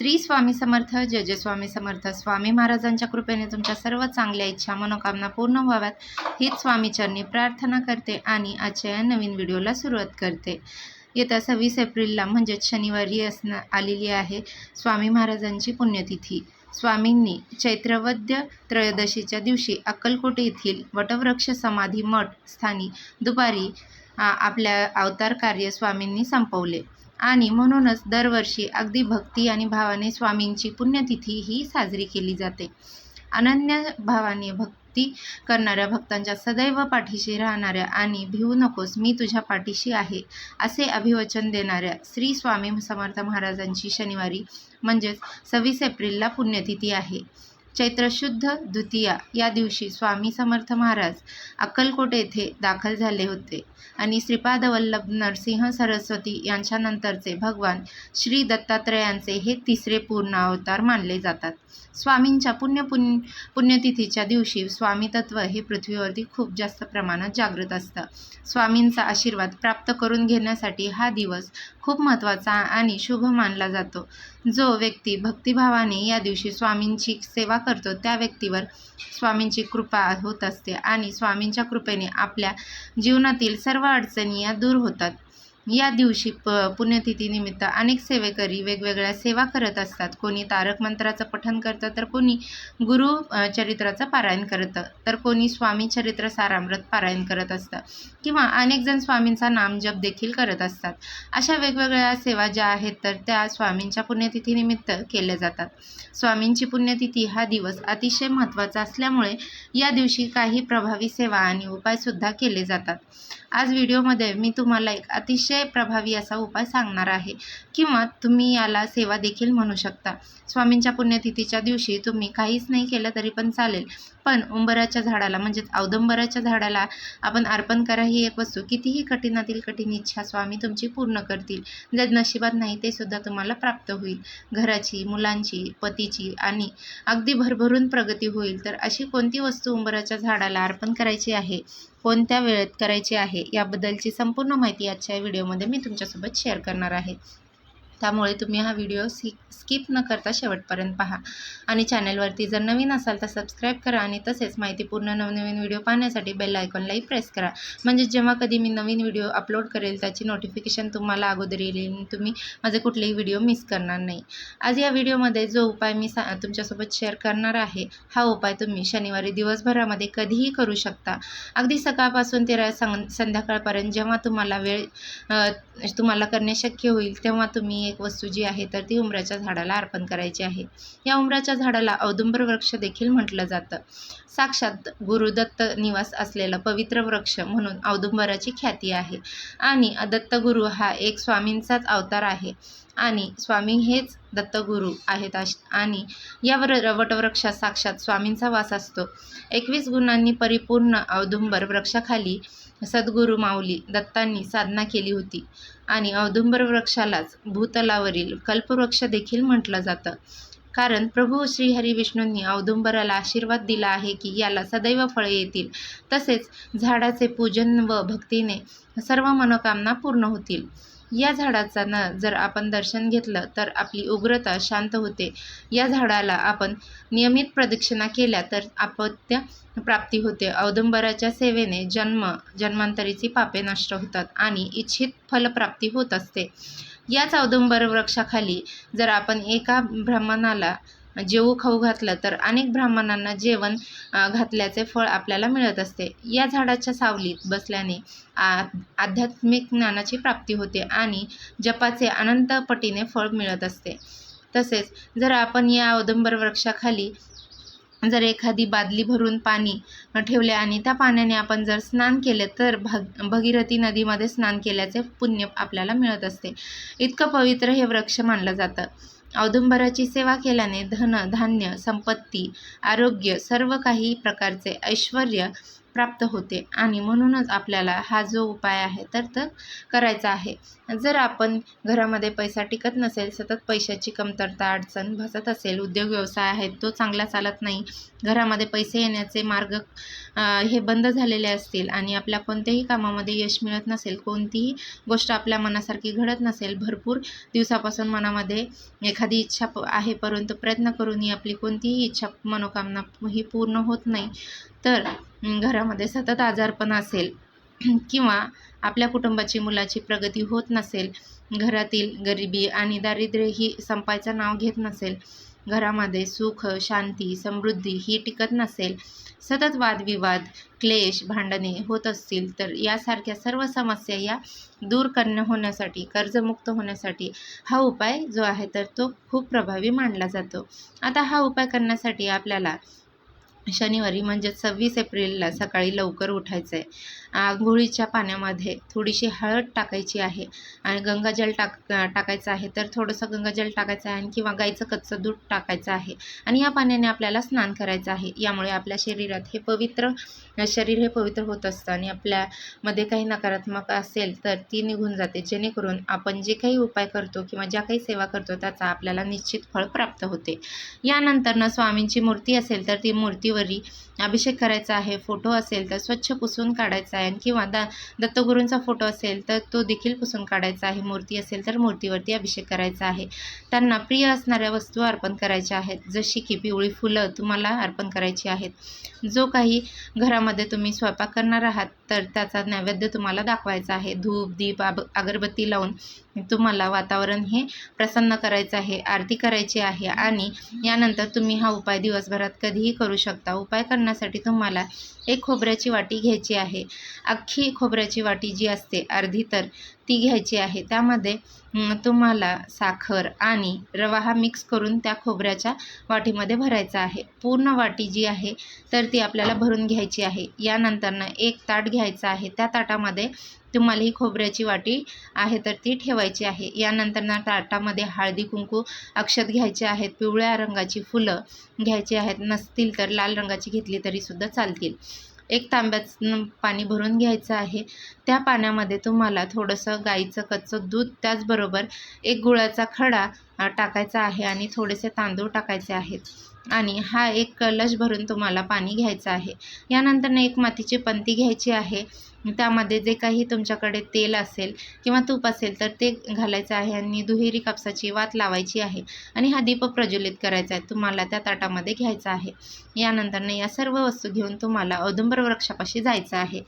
श्री स्वामी समर्थ जय जय स्वामी समर्थ. स्वामी महाराजांच्या कृपेने तुमच्या सर्व चांगल्या इच्छा मनोकामना पूर्ण व्हाव्यात. हीच स्वामीचरणी प्रार्थना करते आणि आजच्या या नवीन व्हिडिओला सुरुवात करते. येत्या सव्वीस एप्रिलला म्हणजेच शनिवारी असणं आलेली आहे स्वामी महाराजांची पुण्यतिथी. स्वामींनी चैत्रवद्य त्रयोदशीच्या दिवशी अक्कलकोट येथील वटवृक्ष समाधी मठ स्थानी दुपारी आपल्या अवतार कार्य स्वामींनी संपवले. आणि म्हणूनच दरवर्षी अगदी भक्ती आणि भावाने स्वामींची पुण्यतिथी ही साजरी केली जाते. अनन्य भावाने भक्ती करणाऱ्या भक्तांच्या सदैव पाठीशी राहणाऱ्या आणि भिवू नकोस मी तुझ्या पाठीशी आहे असे अभिवचन देणाऱ्या श्री स्वामी समर्थ महाराजांची शनिवारी म्हणजेच सव्वीस एप्रिलला पुण्यतिथी आहे. चैत्रशुद्ध द्वितीया या दिवशी स्वामी समर्थ महाराज अक्कलकोट येथे दाखल झाले होते आणि श्रीपाद वल्लभ नरसिंह सरस्वती यांच्यानंतरचे भगवान श्री दत्तात्रयांचे हे तिसरे पूर्ण अवतार मानले जातात. स्वामींच्या पुण्य पुण्य पुण्यतिथीच्या दिवशी स्वामी तत्व हे पृथ्वीवरती खूप जास्त प्रमाणात जागृत असतं. स्वामींचा आशीर्वाद प्राप्त करून घेण्यासाठी हा दिवस खूप महत्त्वाचा आणि शुभ मानला जातो. जो व्यक्ती भक्तिभावाने या दिवशी स्वामींची सेवा करतो त्या व्यक्तीवर स्वामींची कृपा होत असते आणि स्वामींच्या कृपेने आपल्या जीवनातील सर्व अडचणी या दूर होतात. या दिवशी प पुण्यतिथीनिमित्त अनेक सेवेकरी वेगवेगळ्या सेवा करत असतात. कोणी तारक मंत्राचं पठण करतं तर कोणी गुरु चरित्राचं पारायण करतं तर कोणी स्वामी चरित्र सारामृत पारायण करत असतं किंवा अनेक जण स्वामींचा नामजप देखील करत असतात. अशा वेगवेगळ्या सेवा ज्या आहेत तर त्या स्वामींच्या पुण्यतिथीनिमित्त केल्या जातात. स्वामींची पुण्यतिथी हा दिवस अतिशय महत्त्वाचा असल्यामुळे या दिवशी काही प्रभावी सेवा आणि उपायसुद्धा केले जातात. आज व्हिडिओमध्ये मी तुम्हाला एक अतिशय प्रभावी असा उपाय सांगणार आहे. किंवा तुम्ही याला सेवा देखील म्हणू शकता. स्वामींच्या पुण्यतिथीच्या दिवशी तुम्ही काहीच नाही केलं तरी पण चालेल. पण उंबराच्या झाडाला म्हणजेच औदंबराच्या झाडाला आपण अर्पण करा ही एक वस्तू. कितीही कठीणातील कठीण इच्छा स्वामी तुमची पूर्ण करतील. जर नशिबात नाही ते सुद्धा तुम्हाला प्राप्त होईल. घराची मुलांची पतीची आणि अगदी भरभरून प्रगती होईल. तर अशी कोणती वस्तू उंबराच्या झाडाला अर्पण करायची आहे? कोणत्या वेळेत करायची आहे याबद्दलची संपूर्ण माहिती आजच्या व्हिडिओमध्ये मी तुमच्यासोबत शेअर करणार आहे. त्यामुळे तुम्ही हा व्हिडिओ सी स्किप न करता शेवटपर्यंत पहा. आणि चॅनलवरती जर नवीन असाल तर सबस्क्राईब करा आणि तसेच माहितीपूर्ण नवनवीन व्हिडिओ पाहण्यासाठी बेल आयकॉनलाही प्रेस करा. म्हणजे जेव्हा कधी मी नवीन व्हिडिओ अपलोड करेल त्याची नोटिफिकेशन तुम्हाला अगोदर येईल आणि तुम्ही माझे कुठलेही व्हिडिओ मिस करणार नाही. आज या व्हिडिओमध्ये जो उपाय मी सा तुमच्यासोबत शेअर करणार आहे हा उपाय तुम्ही शनिवारी दिवसभरामध्ये कधीही करू शकता. अगदी सकाळपासून ते संध्याकाळपर्यंत जेव्हा तुम्हाला वेळ तुम्हाला करणे शक्य होईल तेव्हा तुम्ही एक वस्तू जी आहे तर ती उमराच्या झाडाला अर्पण करायची आहे. या उमराच्या झाडाला औदुंबर वृक्ष देखील म्हटलं जातं. साक्षात गुरुदत्त निवास असलेला पवित्र वृक्ष म्हणून औदुंबराची ख्याती आहे. आणि दत्तगुरू हा एक स्वामींचाच अवतार आहे. आणि स्वामी हेच दत्तगुरू आहेत अश- आणि या वर वटवृक्षात साक्षात स्वामींचा वास असतो. एकवीस गुणांनी परिपूर्ण औदुंबर वृक्षाखाली सद्गुरू माऊली दत्तांनी साधना केली होती. आणि औदुंबर वृक्षालाच भूतलावरील कल्पवृक्ष देखील म्हटलं जातं. कारण प्रभू श्रीहरी विष्णूंनी औदुंबराला आशीर्वाद दिला आहे की याला सदैव फळे येतील. तसेच झाडाचे पूजन व भक्तीने सर्व मनोकामना पूर्ण होतील. या झाडाचा न जर आपण दर्शन घेतलं तर आपली उग्रता शांत होते. या झाडाला आपण नियमित प्रदक्षिणा केल्या तर अपत्य प्राप्ती होते. औदुंबराच्या सेवेने जन्म जन्मांतरीची पापे नष्ट होतात आणि इच्छित फलप्राप्ती होत असते. याच औदुंबर वृक्षाखाली जर आपण एका ब्राह्मणाला जेवू खाऊ घातलं तर अनेक ब्राह्मणांना जेवण घातल्याचे फळ आपल्याला मिळत असते. या झाडाच्या सावलीत बसल्याने आ आध्यात्मिक ज्ञानाची प्राप्ती होते आणि जपाचे अनंत पटीने फळ मिळत असते. तसेच जर आपण या औदंबर वृक्षाखाली जर एखादी बादली भरून पाणी ठेवले आणि त्या पाण्याने आपण जर स्नान केले तर भग भगीरथी नदीमध्ये स्नान केल्याचे पुण्य आपल्याला मिळत असते. इतकं पवित्र हे वृक्ष मानलं जातं. औदुंबराची सेवा केल्याने धन धान्य संपत्ती आरोग्य सर्व काही प्रकारचे ऐश्वर प्राप्त होते. आणि म्हणूनच आपल्याला हा जो उपाय आहे तर तो करायचा आहे. जर आपण घरामध्ये पैसा टिकत नसेल सतत पैशाची कमतरता अडचण भासत असेल उद्योग व्यवसाय आहे तो चांगला चालत नाही घरामध्ये पैसे येण्याचे मार्ग हे बंद झालेले असतील आणि आपल्या कोणत्याही कामामध्ये यश मिळत नसेल कोणतीही गोष्ट आपल्या मनासारखी घडत नसेल भरपूर दिवसापासून मनामध्ये एखादी इच्छा प आहे परंतु प्रयत्न करूनही आपली कोणतीही इच्छा मनोकामना ही पूर्ण होत नाही. तर घरामध्ये सतत आजारपण असेल किंवा आपल्या कुटुंबाची मुलाची प्रगती होत नसेल घरातील गरिबी आणि दारिद्र्य ही संपायचं नाव घेत नसेल घरामध्ये सुख शांती समृद्धी ही टिकत नसेल सतत वादविवाद क्लेश भांडणे होत असतील तर यासारख्या सर्व समस्या या दूर करणं होण्यासाठी कर्जमुक्त होण्यासाठी हा उपाय जो आहे तर तो खूप प्रभावी मानला जातो. आता हा उपाय करण्यासाठी आपल्याला शनिवारी म्हणजे सव्वीस एप्रिलला सकाळी लवकर उठायचं आहे आंघोळीच्या पाण्यामध्ये थोडीशी हळद टाकायची आहे आणि गंगाजल टाक टाकायचं आहे तर थोडंसं गंगाजल टाकायचं आहे आणि किंवा गाईचं कच्चं दूध टाकायचं आहे आणि या पाण्याने आपल्याला स्नान करायचं आहे. यामुळे आपल्या शरीरात हे पवित्र शरीर हे पवित्र होत असतं आणि आपल्यामध्ये काही नकारात्मक असेल तर ती निघून जाते. जेणेकरून आपण जे काही उपाय करतो किंवा ज्या काही सेवा करतो त्याचा आपल्याला निश्चित फळ प्राप्त होते. यानंतरनं स्वामींची मूर्ती असेल तर ती मूर्तीवर अभिषेक करायचा आहे फोटो असेल तर स्वच्छ पुसून काढायचा आहे. किंवा दा दत्तगुरूंचा फोटो असेल तर तो देखील पुसून काढायचा आहे. मूर्ती असेल तर मूर्तीवरती अभिषेक करायचा आहे. त्यांना प्रिय असणाऱ्या वस्तू अर्पण करायच्या आहेत. जशी की पिवळी फुलं तुम्हाला अर्पण करायची आहेत. जो काही घरामध्ये तुम्ही स्वयंपाक करणार आहात तर त्याचा नैवेद्य तुम्हाला दाखवायचा आहे. धूप दीप आब अगरबत्ती लावून तुम्हाला वातावरण हे प्रसन्न करायचं आहे आरती करायची आहे. आणि यानंतर तुम्ही हा उपाय दिवसभरात कधीही करू शकता. उपाय करण्यासाठी तुम्हाला एक खोबऱ्याची वाटी घ्यायची आहे. अख्खी खोबऱ्याची वाटी जी असते अर्धी तर ती घ्यायची आहे. त्यामध्ये तुम्हाला साखर आणि रवा हा मिक्स करून त्या खोबऱ्याच्या वाटीमध्ये भरायचा आहे. पूर्ण वाटी जी आहे तर ती आपल्याला भरून घ्यायची आहे. यानंतरनं एक ताट घ्यायचा आहे. त्या ताटामध्ये तुम्हाला ही खोबऱ्याची वाटी आहे तर ती ठेवायची आहे. यानंतरनं ताटामध्ये हळदी कुंकू अक्षत घ्यायचे आहेत पिवळ्या रंगाची फुलं घ्यायची आहेत नसतील तर लाल रंगाची घेतली तरीसुद्धा चालतील. एक तांब्याचं पाणी भरून घ्यायचं आहे. त्या पाण्यामध्ये तुम्हाला थोडंसं गाईचं कच्चं दूध त्याचबरोबर एक गुळाचा खडा टाकायचा आहे आणि थोडेसे तांदूळ टाकायचे आहेत. आणि हा एक कलश भरून तुम्हाला पाणी घ्यायचं आहे. यानंतरनं एक मातीची पंती घ्यायची आहे. त्यामध्ये जे काही तुमच्याकडे तेल असेल किंवा तूप असेल तर ते घालायचं आहे आणि दुहेरी कापसाची वात लावायची आहे आणि हा दीप प्रज्वलित करायचा आहे. तुम्हाला त्या ताटामध्ये घ्यायचा आहे. यानंतरनं या सर्व वस्तू घेऊन तुम्हाला औदुंबर वृक्षापाशी जायचं आहे.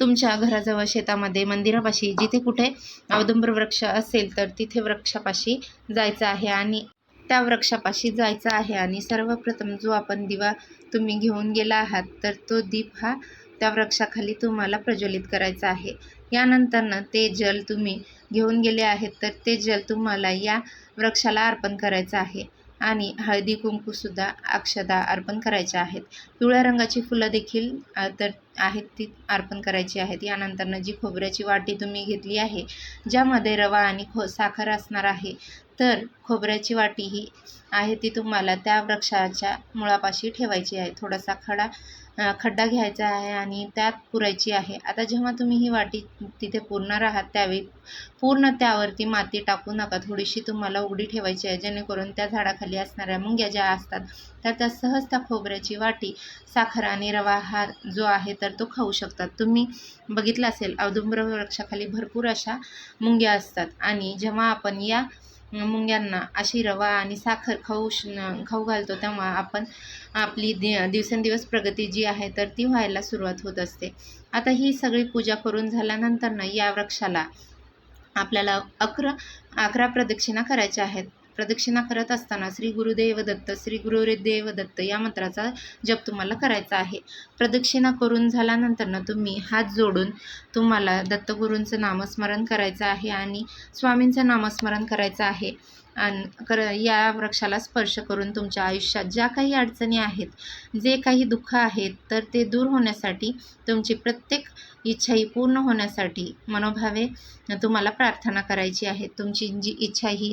तुमच्या घराजवळ शेतामध्ये मंदिरापाशी जिथे कुठे औदुंबर वृक्ष असेल तर तिथे वृक्षापाशी जायचं आहे आणि त्या वृक्षापाशी जायचं आहे. आणि सर्वप्रथम जो आपण दिवा तुम्ही घेऊन गेला आहात तर तो दीप हा त्या वृक्षाखाली तुम्हाला प्रज्वलित करायचं आहे. यानंतरनं ते जल तुम्ही घेऊन गेले आहेत तर ते जल तुम्हाला या वृक्षाला अर्पण करायचं आहे. आणि हळदी कुंकूसुद्धा अक्षदा अर्पण करायच्या आहेत. पिवळ्या रंगाची फुलं देखील तर आहेत ती अर्पण करायची आहेत. यानंतरनं जी खोबऱ्याची वाटी तुम्ही घेतली आहे ज्यामध्ये रवा आणि खो साखर असणार आहे तर खोबऱ्याची वाटी ही आहे ती तुम्हाला त्या वृक्षाच्या मुळापाशी ठेवायची आहे. थोडासा खडा खड्डा घ्यायचा आहे आणि त्यात पुरायची आहे. आता जेव्हा तुम्ही ही वाटी तिथे पुरणार आहात त्यावेळी पूर्ण त्यावरती माती टाकू नका. थोडीशी तुम्हाला उघडी ठेवायची आहे जेणेकरून त्या झाडाखाली असणाऱ्या मुंग्या ज्या असतात तर त्या सहज त्या खोबऱ्याची वाटी साखर आणि रवा हा जो आहे तर तो खाऊ शकतात. तुम्ही बघितलं असेल औदुंबर वृक्षाखाली भरपूर अशा मुंग्या असतात. आणि जेव्हा आपण या मुंग्यांना अशी रवा आणि साखर खाऊ खाऊ घालतो तेव्हा आपण आपली दि दिवसेंदिवस प्रगती जी आहे तर ती व्हायला सुरुवात होत असते. आता ही सगळी पूजा करून झाल्यानंतरनं या वृक्षाला आपल्याला अकरा अकरा प्रदक्षिणा करायच्या आहेत. प्रदक्षिणा करत असताना श्री गुरुदेव दत्त श्री गुरुदेव दत्त या मंत्राचा जप तुम्हाला करायचा आहे. प्रदक्षिणा करून झाल्यानंतरनं तुम्ही हात जोडून तुम्हाला दत्तगुरूंचं नामस्मरण करायचं आहे आणि स्वामींचं नामस्मरण करायचं आहे. आणि कर या वृक्षाला स्पर्श करून तुमच्या आयुष्यात ज्या काही अडचणी आहेत जे काही दुःख आहेत तर ते दूर होण्यासाठी तुमची प्रत्येक इच्छा ही पूर्ण होण्यासाठी मनोभावे तुम्हाला प्रार्थना करायची आहे. तुमची जी इच्छा ही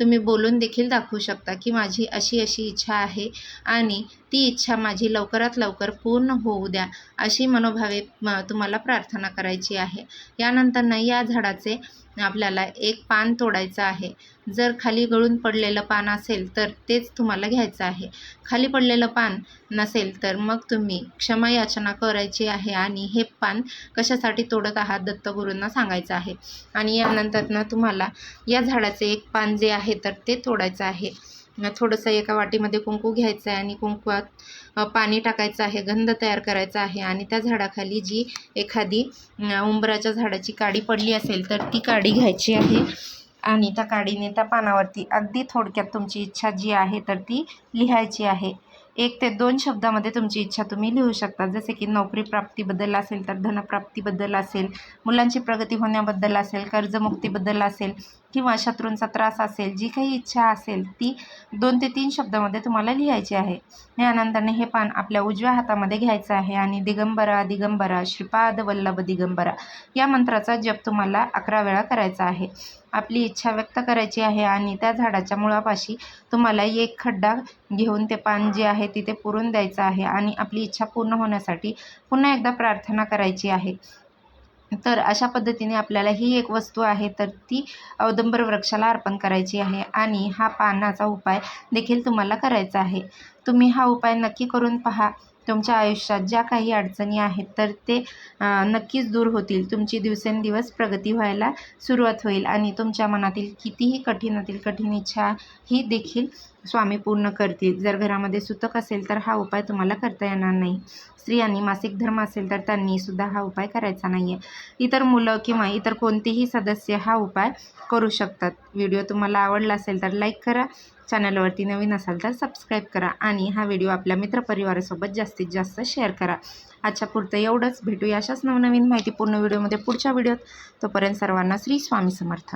तुम्ही बोलून देखील दाखवू शकता की माझी अशी अशी इच्छा आहे आणि ती इच्छा माझी लवकरात लवकर पूर्ण होऊ द्या अशी मनोभावे तुम्हाला प्रार्थना करायची आहे. यानंतरनं या झाडाचे आपल्याला एक पान तोडायचं आहे. जर खाली गळून पडलेलं पान असेल तर तेच तुम्हाला घ्यायचं आहे. खाली पडलेलं पान नसेल तर मग तुम्ही क्षमा याचना करायची आहे आणि हे पान कशासाठी तोडत आहात दत्तगुरूंना सांगायचं आहे. आणि यानंतरनं तुम्हाला या झाडाचे एक पान जे आहे तर ते तोडायचं आहे. थोडंसं एका वाटीमध्ये कुंकू घ्यायचं आहे आणि कुंकवात पाणी टाकायचं आहे गंध तयार करायचा आहे आणि त्या झाडाखाली जी एखादी उंबराच्या झाडाची काडी पडली असेल तर ती काडी घ्यायची आहे आणि त्या काडीने त्या पानावरती अगदी थोडक्यात तुमची इच्छा जी आहे तर ती लिहायची आहे. एक ते दोन शब्दामध्ये तुमची इच्छा तुम्ही लिहू शकता. जसे की नोकरी प्राप्तीबद्दल असेल तर धनप्राप्तीबद्दल असेल मुलांची प्रगती होण्याबद्दल असेल कर्जमुक्तीबद्दल असेल किंवा शत्रूंचा त्रास असेल जी काही इच्छा असेल ती दोन ते तीन शब्दामध्ये तुम्हाला लिहायची आहे. यानंतरने हे पान आपल्या उजव्या हातामध्ये घ्यायचं आहे आणि दिगंबरा दिगंबरा श्रीपाद वल्लभ दिगंबरा या मंत्राचा जप तुम्हाला अकरा वेळा करायचा आहे. आपली इच्छा व्यक्त करायची आहे आणि त्या झाडाच्या मुळापाशी तुम्हाला एक खड्डा घेऊन ते पान जे आहे तिथे पुरून द्यायचं आहे आणि आपली इच्छा पूर्ण होण्यासाठी पुन्हा एकदा प्रार्थना करायची आहे. तर अशा पद्धतीने आपल्याला ही एक वस्तू आहे तर ती औदंबर वृक्षाला अर्पण करायची आहे आणि हा पानाचा उपाय देखील तुम्हाला करायचा आहे. तुम्ही हा उपाय नक्की करून पहा. तुमच्या आयुष्यात ज्या काही अडचणी आहेत तर ते नक्कीच दूर होतील. तुमची दिवसेंदिवस प्रगती व्हायला सुरुवात होईल आणि तुमच्या मनातील कितीही कठीणातील कठीण इच्छा ही देखील स्वामी पूर्ण करतील. जर घरामध्ये सुतक असेल तर हा उपाय तुम्हाला करता येणार नाही. स्त्रियांनी मासिक धर्म असेल तर त्यांनी सुद्धा हा उपाय करायचा नाही आहे इतर मुलं किंवा इतर कोणतेही सदस्य हा उपाय करू शकतात. व्हिडिओ तुम्हाला आवडला असेल तर लाईक करा. चॅनलवरती नवीन असाल तर सबस्क्राईब करा आणि हा व्हिडिओ आपल्या मित्रपरिवारासोबत जास्तीत जास्त शेअर करा. आजच्या पुरतं एवढंच. भेटूया अशाच नवनवीन माहितीपूर्ण व्हिडिओमध्ये पुढच्या व्हिडिओत तोपर्यंत सर्वांना श्री स्वामी समर्थ.